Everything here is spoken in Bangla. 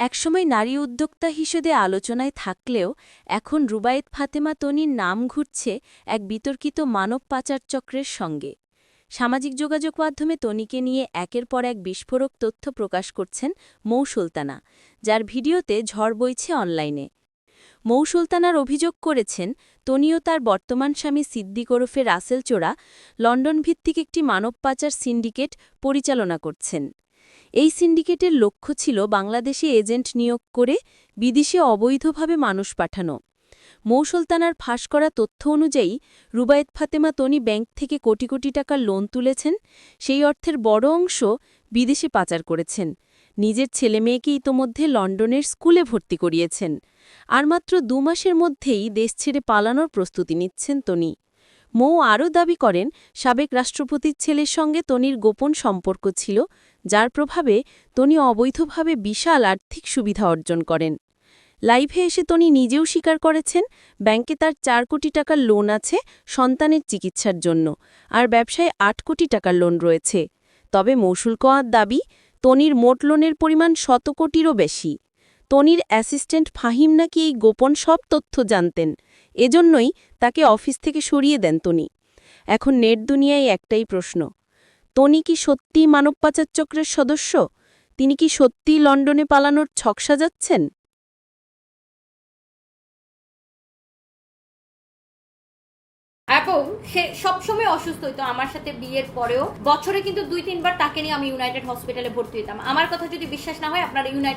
একসময় নারী উদ্যোক্তা হিসেবে আলোচনায় থাকলেও এখন রুবায়েত ফাতেমা তনির নাম ঘুরছে এক বিতর্কিত মানব পাচার চক্রের সঙ্গে। সামাজিক যোগাযোগ মাধ্যমে তনিকে নিয়ে একের পর এক বিস্ফোরক তথ্য প্রকাশ করছেন মৌ সুলতানা, যার ভিডিওতে ঝড় বইছে অনলাইনে। মৌ সুলতানার অভিযোগ করেছেন, তনিও তার বর্তমান স্বামী সিদ্দিক ওরফে রাসেল চোরা লন্ডন ভিত্তিক একটি মানব পাচার সিন্ডিকেট পরিচালনা করছেন। এই সিন্ডিকেটের লক্ষ্য ছিল বাংলাদেশে এজেন্ট নিয়োগ করে বিদেশে অবৈধভাবে মানুষ পাঠানো। মৌ. সুলতানার ফাঁস করা তথ্য অনুযায়ী, রুবায়েত ফাতেমা তনি ব্যাংক থেকে কোটি কোটি টাকার লোন তুলেছেন, সেই অর্থের বড় অংশ বিদেশে পাচার করেছেন। নিজের ছেলেমেয়েকে ইতোমধ্যে লন্ডনের স্কুলে ভর্তি করিয়েছেন। আর মাত্র দু মাসের মধ্যেই দেশ ছেড়ে পালানোর প্রস্তুতি নিচ্ছেন তনি। মৌ আরও দাবি করেন, সাবেক রাষ্ট্রপতির ছেলের সঙ্গে তনির গোপন সম্পর্ক ছিল, যার প্রভাবে তনি অবৈধভাবে বিশাল আর্থিক সুবিধা অর্জন করেন। লাইভে এসে তনি নিজেও স্বীকার করেছেন, ব্যাংকে তার চার কোটি টাকার লোন আছে সন্তানের চিকিৎসার জন্য, আর ব্যবসায় আট কোটি টাকার লোন রয়েছে। তবে মৌসুল কোয়ার দাবি, তনির মোট লোনের পরিমাণ শত কোটিরও বেশি। তনির অ্যাসিস্ট্যান্ট ফাহিম নাকি এই গোপন সব তথ্য জানতেন। এজন্যই তাকে অফিস থেকে সরিয়ে দেন তনি। এখন নেট দুনিয়ায় একটাই প্রশ্ন। তনি কি সত্যি মানব পাচার চক্রের সদস্য? তিনি কি সত্যিই লন্ডনে পালানোর ছক সাজাচ্ছেন? এবং সে সবসময় অসুস্থ হইতো আমার সাথে বিয়ের পরেও। বছরে কিন্তু দুই তিনবার তাকে নিয়ে আমি ইউনাইটেড হসপিটালে ভর্তি হইতাম। আমার কথা যদি বিশ্বাস না হয়, আপনারা ইউনাইটেড